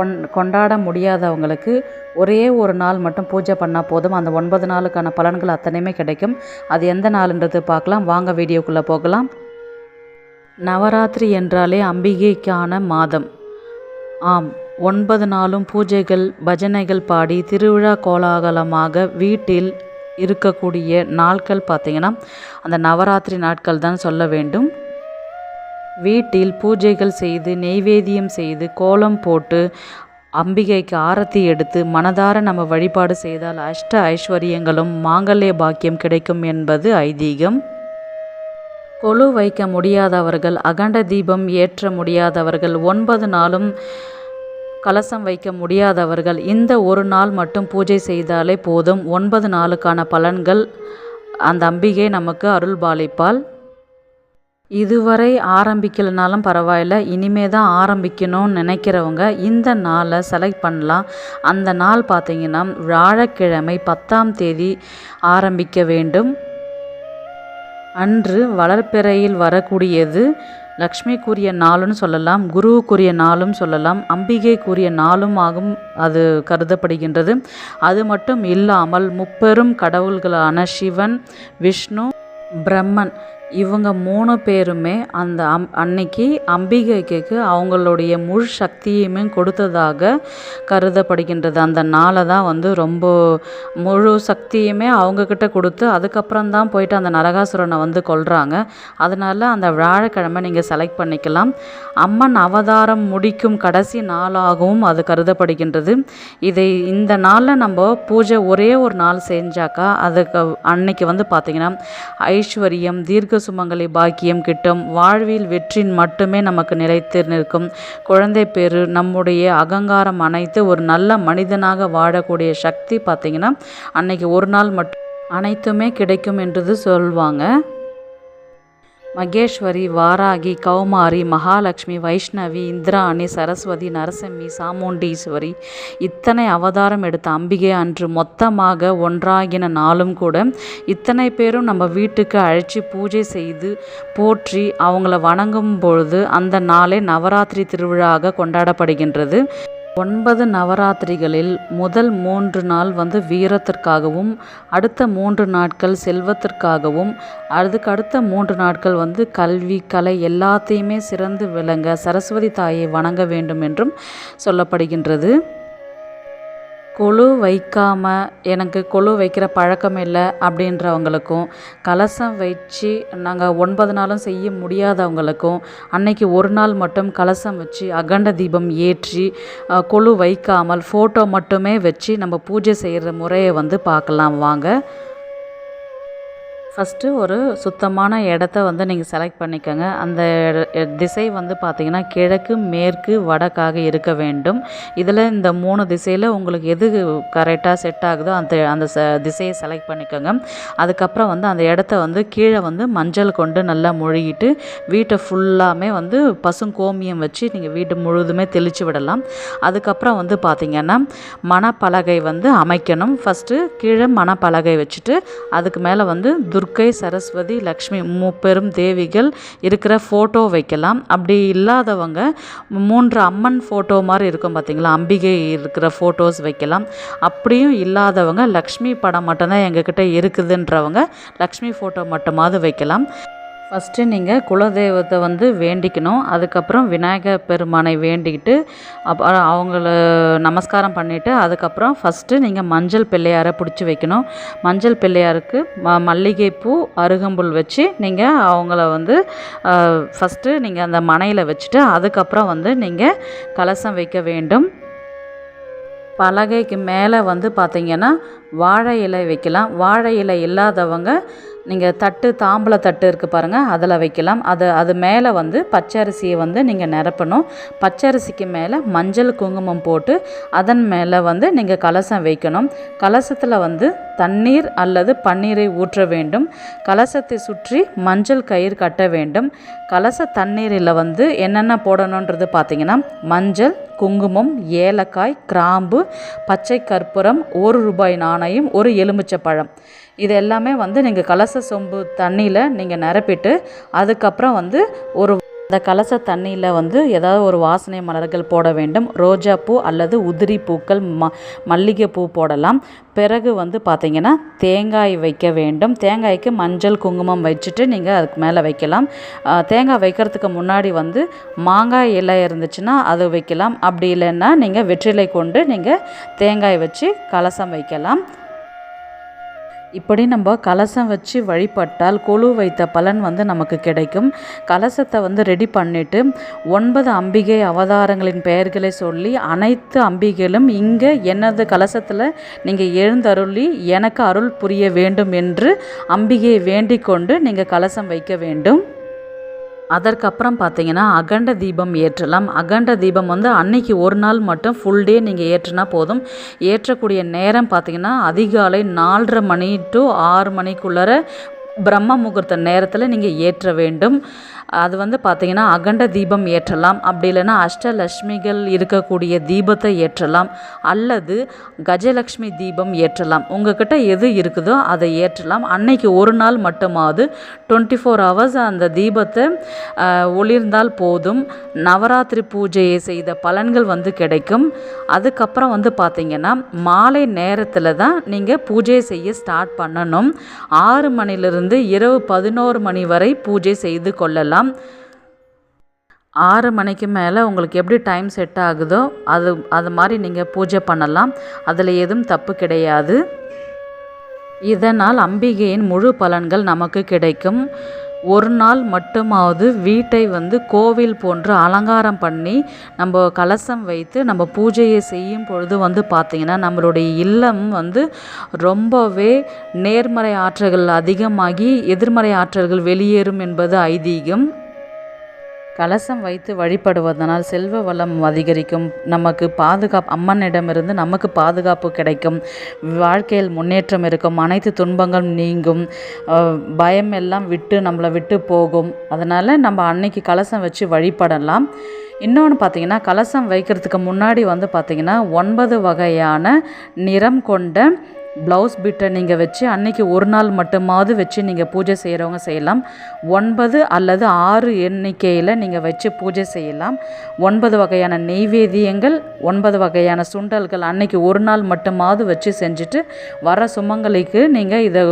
கொண் கொண்டாட முடியாதவங்களுக்கு ஒரே ஒரு நாள் மட்டும் பூஜை பண்ணால் போதும். அந்த ஒன்பது நாளுக்கான பலன்கள் அத்தனையுமே கிடைக்கும். அது எந்த நாளுன்றது பார்க்கலாம். வாங்க வீடியோக்குள்ளே போகலாம். நவராத்திரி என்றாலே அம்பிகைக்கான மாதம். ஆம் ஒன்பது நாளும் பூஜைகள் பஜனைகள் பாடி திருவிழா கோலாகலமாக வீட்டில் இருக்கக்கூடிய நாட்கள் பார்த்திங்கன்னா அந்த நவராத்திரி நாட்கள் தான் சொல்ல வேண்டும். வீட்டில் பூஜைகள் செய்து நெய்வேத்தியம் செய்து கோலம் போட்டு அம்பிகைக்கு ஆரத்தி எடுத்து மனதார நம்ம வழிபாடு செய்தால் அஷ்ட ஐஸ்வர்யங்களும் மாங்கல்ய பாக்கியம் கிடைக்கும் என்பது ஐதீகம். கொலு வைக்க முடியாதவர்கள் அகண்ட தீபம் ஏற்ற முடியாதவர்கள் ஒன்பது நாளும் கலசம் வைக்க முடியாதவர்கள் இந்த ஒரு நாள் மட்டும் பூஜை செய்தாலே போதும். ஒன்பது நாளுக்கான பலன்கள் அந்த அம்பிகை நமக்கு அருள்பாலிப்பால் இதுவரை ஆரம்பிக்கலனாலும் பரவாயில்ல. இனிமே தான் ஆரம்பிக்கணும்னு நினைக்கிறவங்க இந்த நாளை செலக்ட் பண்ணலாம். அந்த நாள் பார்த்திங்கன்னா வியாழக்கிழமை பத்தாம் தேதி ஆரம்பிக்க வேண்டும். அன்று வளர்ப்பிறையில் வரக்கூடியது லக்ஷ்மிக்குரிய நாளுன்னு சொல்லலாம் குருவுக்குரிய நாளும் சொல்லலாம் அம்பிகைக்குரிய நாளும் ஆகும் அது கருதப்படுகின்றது. அது மட்டும் இல்லாமல் முப்பெரும் கடவுள்களான சிவன் விஷ்ணு பிரம்மன் இவங்க மூணு பேருமே அந்த அம் அன்னைக்கு அம்பிகைக்கு அவங்களுடைய முழு சக்தியுமே கொடுத்ததாக கருதப்படுகின்றது. அந்த நாளை தான் வந்து ரொம்ப முழு சக்தியுமே அவங்கக்கிட்ட கொடுத்து அதுக்கப்புறம் தான் போயிட்டு அந்த நரகாசுரனை வந்து கொள்கிறாங்க அதனால் அந்த வியாழக்கிழமை நீங்கள் செலக்ட் பண்ணிக்கலாம். அம்மன் அவதாரம் முடிக்கும் கடைசி நாளாகவும் அது கருதப்படுகின்றது. இதை இந்த நாளில் நம்ம பூஜை ஒரே ஒரு நாள் செஞ்சாக்கா அதுக்கு அன்னைக்கு வந்து பார்த்திங்கன்னா ஐஸ்வர்யம் தீர்க்க சுமங்கலி பாக்கியம் கிட்டும். வாழ்வில் வெற்றி மட்டுமே நமக்கு நிலைத்து நிற்கும். குழந்தை பேரு நம்முடைய அகங்காரம் அனைத்து ஒரு நல்ல மனிதனாக வாழக்கூடிய சக்தி பார்த்திங்கன்னா அன்னைக்கு ஒரு நாள் மட்டும் அனைத்துமே கிடைக்கும் என்றது சொல்வாங்க. மகேஸ்வரி வாராகி கௌமாரி மகாலட்சுமி வைஷ்ணவி இந்திராணி சரஸ்வதி நரசிம்மி சாமுண்டீஸ்வரி இத்தனை அவதாரம் எடுத்த அம்பிகை அன்று மொத்தமாக ஒன்றாகின நாளும் கூட இத்தனை பேரும் நம்ம வீட்டுக்கு அழைச்சி பூஜை செய்து போற்றி அவங்கள வணங்கும் பொழுது அந்த நாளே நவராத்திரி திருவிழாவாக கொண்டாடப்படுகின்றது. ஒன்பது நவராத்திரிகளில் முதல் மூன்று நாள் வந்து வீரத்திற்காகவும் அடுத்த மூன்று நாட்கள் செல்வத்திற்காகவும் அதுக்கு அடுத்த மூன்று நாட்கள் வந்து கல்வி கலை எல்லாத்தையுமே சிறந்து விளங்க சரஸ்வதி தாயை வணங்க வேண்டும் என்றும் சொல்லப்படுகின்றது. கொலு வைக்காமல் எனக்கு கொலு வைக்கிற பழக்கம் இல்லை அப்படின்றவங்களுக்கும் கலசம் வச்சு நாங்கள் ஒன்பது நாளும் செய்ய முடியாதவங்களுக்கும் அன்னைக்கு ஒரு நாள் மட்டும் கலசம் வச்சு அகண்ட தீபம் ஏற்றி கொலு வைக்காமல் ஃபோட்டோ மட்டுமே வச்சு நம்ம பூஜை செய்கிற முறையை வந்து பார்க்கலாம் வாங்க. ஃபஸ்ட்டு ஒரு சுத்தமான இடத்த வந்து நீங்கள் செலக்ட் பண்ணிக்கோங்க. அந்த திசை வந்து பார்த்திங்கன்னா கிழக்கு மேற்கு வடக்காக இருக்க வேண்டும். இதில் இந்த மூணு திசையில் உங்களுக்கு எது கரெக்டாக செட் ஆகுதோ அந்த அந்த ச திசையை செலக்ட் பண்ணிக்கோங்க. அதுக்கப்புறம் வந்து அந்த இடத்த வந்து கீழே வந்து மஞ்சள் கொண்டு நல்லா மொழிகிட்டு வீட்டை ஃபுல்லாமே வந்து பசுங்கோமியம் வச்சு நீங்கள் வீட்டு முழுதுமே தெளித்து விடலாம். அதுக்கப்புறம் வந்து பார்த்திங்கன்னா மணப்பலகை வந்து அமைக்கணும். ஃபஸ்ட்டு கீழே மணப்பலகை வச்சுட்டு அதுக்கு மேலே வந்து துர்க்கை சரஸ்வதி லக்ஷ்மி முப்பெரும் தேவிகள் இருக்கிற ஃபோட்டோ வைக்கலாம். அப்படி இல்லாதவங்க மூன்று அம்மன் ஃபோட்டோ மாதிரி இருக்கும் பார்த்திங்களா அம்பிகை இருக்கிற ஃபோட்டோஸ் வைக்கலாம். அப்படியும் இல்லாதவங்க லக்ஷ்மி படம் மட்டும்தான் எங்ககிட்ட இருக்குதுன்றவங்க லக்ஷ்மி ஃபோட்டோ மட்டுமாவது வைக்கலாம். ஃபஸ்ட்டு நீங்கள் குலதெய்வத்தை வந்து வேண்டிக்கணும். அதுக்கப்புறம் விநாயகர் பெருமானை வேண்டிக்கிட்டு அப்புறம் அவங்கள நமஸ்காரம் பண்ணிவிட்டு அதுக்கப்புறம் ஃபஸ்ட்டு நீங்கள் மஞ்சள் பிள்ளையாரை பிடிச்சி வைக்கணும். மஞ்சள் பிள்ளையாருக்கு ம மல்லிகைப்பூ அருகம்புல் வச்சு நீங்கள் அவங்கள வந்து ஃபஸ்ட்டு நீங்கள் அந்த மனையில் வச்சுட்டு அதுக்கப்புறம் வந்து நீங்கள் கலசம் வைக்க வேண்டும். பலகைக்கு மேலே வந்து பார்த்திங்கன்னா வாழை இலை வைக்கலாம். வாழை இலை இல்லாதவங்க நீங்கள் தட்டு தாம்பல தட்டு இருக்குது பாருங்கள் அதில் வைக்கலாம். அது அது மேலே வந்து பச்சரிசியை வந்து நீங்கள் நிரப்பணும். பச்சரிசிக்கு மேலே மஞ்சள் குங்குமம் போட்டு அதன் மேலே வந்து நீங்கள் கலசம் வைக்கணும். கலசத்தில் வந்து தண்ணீர் அல்லது பன்னீரை ஊற்ற வேண்டும். கலசத்தை சுற்றி மஞ்சள் கயிறு கட்ட வேண்டும். கலச தண்ணீரில் வந்து என்னென்ன போடணுன்றது பார்த்தீங்கன்னா மஞ்சள் குங்குமம் ஏலக்காய் கிராம்பு பச்சை கற்பூரம் ஒரு ரூபாய் நாணயம் ஒரு எலுமிச்சை பழம். இது எல்லாமே வந்து நீங்கள் கலச சொம்பு தண்ணியில் நீங்கள் நிரப்பிட்டு அதுக்கப்புறம் வந்து ஒரு அந்த கலச தண்ணியில் வந்து ஏதாவது ஒரு வாசனை மலர்கள் போட வேண்டும். ரோஜா பூ அல்லது உதிரி பூக்கள் ம மல்லிகை பூ போடலாம். பிறகு வந்து பார்த்திங்கன்னா தேங்காய் வைக்க வேண்டும். தேங்காய்க்கு மஞ்சள் குங்குமம் வச்சுட்டு நீங்கள் அதுக்கு மேலே வைக்கலாம். தேங்காய் வைக்கிறதுக்கு முன்னாடி வந்து மாங்காய் இலை இருந்துச்சுன்னா அது வைக்கலாம். அப்படி இல்லைன்னா நீங்கள் வெற்றிலை கொண்டு நீங்கள் தேங்காய் வச்சு கலசம் வைக்கலாம். இப்படி நம்ம கலசம் வச்சு வழிபட்டால் கொலு வைத்த பலன் வந்து நமக்கு கிடைக்கும். கலசத்தை வந்து ரெடி பண்ணிவிட்டு ஒன்பது அம்பிகை அவதாரங்களின் பெயர்களை சொல்லி அனைத்து அம்பிகைகளும் இங்கே எனது கலசத்தில் நீங்கள் எழுந்தருளி எனக்கு அருள் புரிய வேண்டும் என்று அம்பிகையை வேண்டிக் கொண்டு நீங்கள் கலசம் வைக்க வேண்டும். அதற்கப்புறம் பார்த்தீங்கன்னா அகண்ட தீபம் ஏற்றலாம். அகண்ட தீபம் வந்து அன்னைக்கு ஒரு நாள் மட்டும் ஃபுல் டே நீங்கள் ஏற்றினா போதும். ஏற்றக்கூடிய நேரம் பார்த்தீங்கன்னா அதிகாலை நாலரை மணி டு ஆறு மணிக்குள்ளார பிரம்ம முகூர்த்த நேரத்தில் நீங்கள் ஏற்ற வேண்டும். அது வந்து பார்த்திங்கன்னா அகண்ட தீபம் ஏற்றலாம். அப்படி இல்லைன்னா அஷ்டலட்சுமிகள் இருக்கக்கூடிய தீபத்தை ஏற்றலாம். அல்லது கஜலக்ஷ்மி தீபம் ஏற்றலாம். உங்ககிட்ட எது இருக்குதோ அதை ஏற்றலாம். அன்னைக்கு ஒரு நாள் மட்டுமாவது டுவெண்ட்டி ஃபோர் ஹவர்ஸ் அந்த தீபத்தை ஒளிர்ந்தால் போதும். நவராத்திரி பூஜையை செய்த பலன்கள் வந்து கிடைக்கும். அதுக்கப்புறம் வந்து பார்த்திங்கன்னா மாலை நேரத்தில் தான் நீங்கள் பூஜை செய்ய ஸ்டார்ட் பண்ணணும். ஆறு மணிலிருந்து இரவு பதினோரு மணி வரை பூஜை செய்து கொள்ளலாம். ஆறு மணிக்கு மேலே உங்களுக்கு எப்படி டைம் செட் ஆகுதோ அது அது மாதிரி நீங்கள் பூஜை பண்ணலாம். அதில் எதுவும் தப்பு கிடையாது. இதனால் அம்பிகையின் முழு பலன்கள் நமக்கு கிடைக்கும். ஒரு நாள் மட்டுமாவது வீட்டை வந்து கோவில் போன்று அலங்காரம் பண்ணி நம்ம கலசம் வைத்து நம்ம பூஜையை செய்யும் பொழுது வந்து பார்த்திங்கன்னா நம்மளுடைய இல்லம் வந்து ரொம்பவே நேர்மறை ஆற்றல்கள் அதிகமாகி எதிர்மறை ஆற்றல்கள் வெளியேறும் என்பது ஐதீகம். கலசம் வைத்து வழிபடுவதனால் செல்வ வளம் அதிகரிக்கும். நமக்கு பாதுகாப்பு அம்மனிடமிருந்து நமக்கு பாதுகாப்பு கிடைக்கும். வாழ்க்கையில் முன்னேற்றம் இருக்கும். அனைத்து துன்பங்களும் நீங்கும். பயம் எல்லாம் விட்டு நம்மளை விட்டு போகும். அதனால் நம்ம அன்னைக்கு கலசம் வச்சு வழிபடலாம். இன்னொன்று பார்த்திங்கன்னா கலசம் வைக்கிறதுக்கு முன்னாடி வந்து பார்த்திங்கன்னா ஒன்பது வகையான நிறம் கொண்ட ப்ளவுஸ் பிட்டை நீங்கள் வச்சு அன்றைக்கி ஒரு நாள் மட்டுமாவது வச்சு நீங்கள் பூஜை செய்கிறவங்க செய்யலாம். ஒன்பது அல்லது ஆறு எண்ணிக்கையில் நீங்கள் வச்சு பூஜை செய்யலாம். ஒன்பது வகையான நெய்வேதியங்கள் ஒன்பது வகையான சுண்டல்கள் அன்னைக்கு ஒரு நாள் மட்டுமாவது வச்சு செஞ்சுட்டு வர சுமங்கலிக்கு நீங்கள் இதை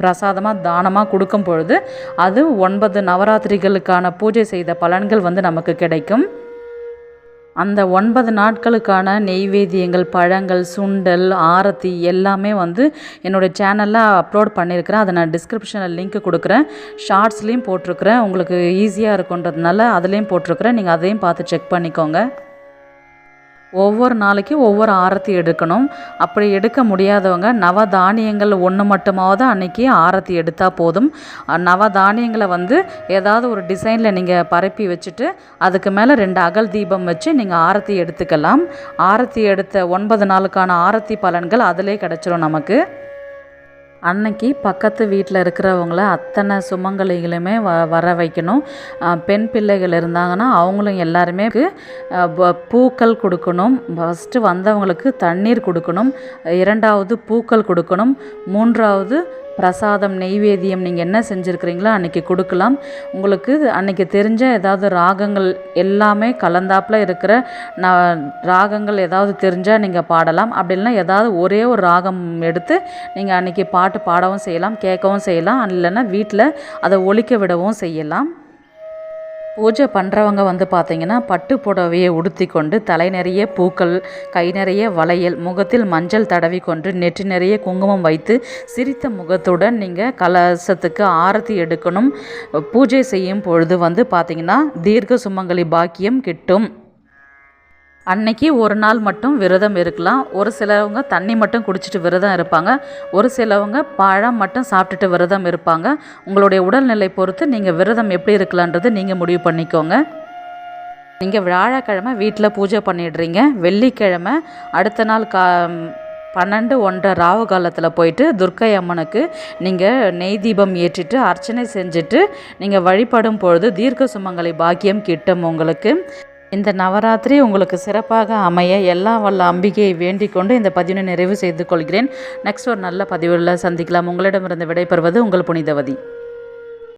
பிரசாதமாக தானமாக கொடுக்கும் பொழுது அது ஒன்பது நவராத்திரிகளுக்கான பூஜை செய்த பலன்கள் வந்து நமக்கு கிடைக்கும். அந்த ஒன்பது நாட்களுக்கான நெய்வேத்தியங்கள் பழங்கள் சுண்டல் ஆரத்தி எல்லாமே வந்து என்னோடய சேனலில் அப்லோட் பண்ணியிருக்கிறேன் அதை நான் டிஸ்கிரிப்ஷனில் லிங்க் கொடுக்குறேன். ஷார்ட்ஸ்லேயும் போட்டிருக்கிறேன். உங்களுக்கு ஈஸியாக இருக்குன்றதுனால அதுலேயும் போட்டிருக்கிறேன். நீங்கள் அதையும் பார்த்து செக் பண்ணிக்கோங்க. ஒவ்வொரு நாளைக்கு ஒவ்வொரு ஆரத்தி எடுக்கணும். அப்படி எடுக்க முடியாதவங்க நவ தானியங்கள் ஒன்று மட்டுமாவது அன்றைக்கி ஆரத்தி எடுத்தால் போதும். நவ தானியங்களை வந்து ஏதாவது ஒரு டிசைனில் நீங்கள் பரப்பி வச்சுட்டு அதுக்கு மேலே ரெண்டு அகல் தீபம் வச்சு நீங்கள் ஆரத்தி எடுத்துக்கலாம். ஆரத்தி எடுத்த ஒன்பது நாளுக்கான ஆரத்தி பலன்கள் அதிலே கிடச்சிரும் நமக்கு. அன்னைக்கு பக்கத்து வீட்டில் இருக்கிறவங்கள அத்தனை சுமங்கலிகளுமே வ வர வைக்கணும். பெண் பிள்ளைகள் இருந்தாங்கன்னா அவங்களும் எல்லாருமே பூக்கள் கொடுக்கணும். ஃபஸ்ட்டு வந்தவங்களுக்கு தண்ணீர் கொடுக்கணும். இரண்டாவது பூக்கள் கொடுக்கணும். மூன்றாவது பிரசாதம் நெய்வேதியம் நீங்கள் என்ன செஞ்சுருக்கிறீங்களோ அன்றைக்கி கொடுக்கலாம். உங்களுக்கு அன்றைக்கி தெரிஞ்ச ஏதாவது ராகங்கள் எல்லாமே கலந்தாப்பில் இருக்கிற ந ராகங்கள் ஏதாவது தெரிஞ்சால் நீங்கள் பாடலாம். அப்படி இல்லைன்னா ஏதாவது ஒரே ஒரு ராகம் எடுத்து நீங்கள் அன்றைக்கி பாட்டு பாடவும் செய்யலாம் கேட்கவும் செய்யலாம். இல்லைன்னா வீட்டில் அதை ஒழிக்க விடவும் செய்யலாம். பூஜை பண்ணுறவங்க வந்து பார்த்திங்கன்னா பட்டு புடவையை உடுத்தி கொண்டு தலை நிறைய பூக்கள் கை நிறைய வளையல் முகத்தில் மஞ்சள் தடவி கொண்டு நெற்றி நிறைய குங்குமம் வைத்து சிரித்த முகத்துடன் நீங்கள் கலசத்துக்கு ஆரத்தி எடுக்கணும். பூஜை செய்யும் பொழுது வந்து பார்த்திங்கன்னா தீர்க்க சுமங்கலி பாக்கியம் கிட்டும். அன்னைக்கு ஒரு நாள் மட்டும் விரதம் இருக்கலாம். ஒரு சிலவங்க தண்ணி மட்டும் குடிச்சிட்டு விரதம் இருப்பாங்க. ஒரு சிலவங்க பழம் மட்டும் சாப்பிட்டுட்டு விரதம் இருப்பாங்க. உங்களுடைய உடல்நிலை பொறுத்து நீங்கள் விரதம் எப்படி இருக்கலான்றது நீங்கள் முடிவு பண்ணிக்கோங்க. நீங்கள் வியாழக்கிழமை வீட்டில் பூஜை பண்ணிடுறீங்க. வெள்ளிக்கிழமை அடுத்த நாள் கா பன்னெண்டு ஒன்றரை ராவு காலத்தில் போயிட்டு துர்க்கை அம்மனுக்கு நீங்கள் நெய் தீபம் ஏற்றிட்டு அர்ச்சனை செஞ்சுட்டு நீங்கள் வழிபடும் பொழுது தீர்க்க சுமங்களை பாக்கியம் கிட்டும் உங்களுக்கு. இந்த நவராத்திரி உங்களுக்கு சிறப்பாக அமைய எல்லா வல்ல அம்பிகையை வேண்டிக் கொண்டு இந்த பதிவினை நிறைவு செய்து கொள்கிறேன். நெக்ஸ்ட் ஒரு நல்ல பதிவில் சந்திக்கலாம். உங்களிடமிருந்து விடைபெறுவது உங்கள் புனிதவதி.